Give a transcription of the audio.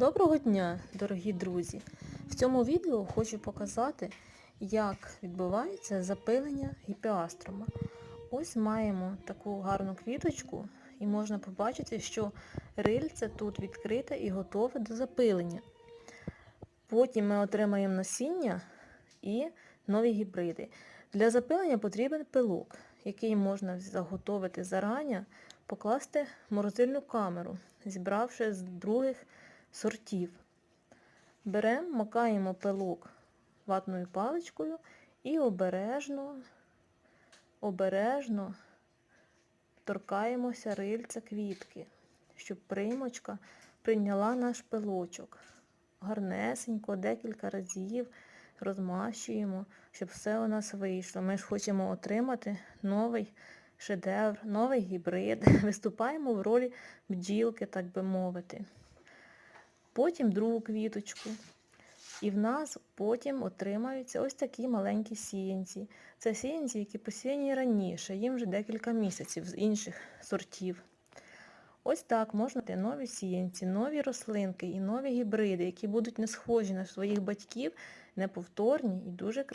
Доброго дня, дорогі друзі! В цьому відео хочу показати, як відбувається запилення гіпіастрома. Ось маємо таку гарну квіточку і можна побачити, що рильце тут відкрите і готове до запилення. Потім ми отримаємо насіння і нові гібриди. Для запилення потрібен пилок, який можна заготовити зарані, покласти в морозильну камеру, зібравши з других сортів. Беремо, макаємо пилок ватною паличкою і обережно, обережно торкаємося рильця квітки, щоб приймочка прийняла наш пилочок. Гарнесенько, декілька разів розмащуємо, щоб все у нас вийшло. Ми ж хочемо отримати новий шедевр, новий гібрид. Виступаємо в ролі бджілки, так би мовити. Потім другу квіточку. І в нас потім отримаються ось такі маленькі сіянці. Це сіянці, які посіяні раніше, їм вже декілька місяців з інших сортів. Ось так можна мати нові сіянці, нові рослинки і нові гібриди, які будуть не схожі на своїх батьків, неповторні і дуже красиві.